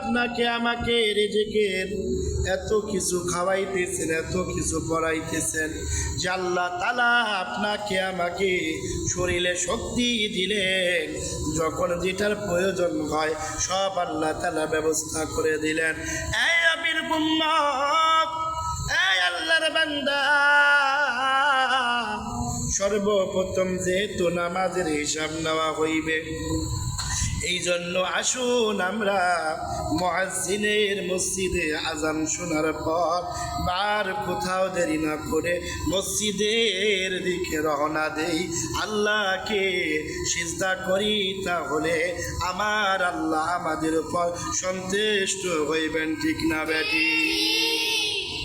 আপনাকে আমাকে রেজেকের এত কিছু খাওয়াইতেছেন, এত কিছু পড়াইতেছেন আল্লাহ তালা আপনাকে আমাকে শরীরে শক্তি দিলেন। যখন যেটার প্রয়োজন হয়, সব আল্লাহ তালা ব্যবস্থা করে দিলেন। এই আল্লাহর বান্দা, সর্বপ্রথম যেহেতু নামাজের হিসাব নেওয়া হইবে এই জন্য আসুন আমরা মহাজিনের মসজিদে আজান শোনার পর বার কোথাও দেরি না করে মসজিদের দিকে রওনা দেই। আল্লাহকে সিজদা করি তাহলে আমার আল্লাহ আমাদের উপর সন্তুষ্ট হইবেন, ঠিক না বেটি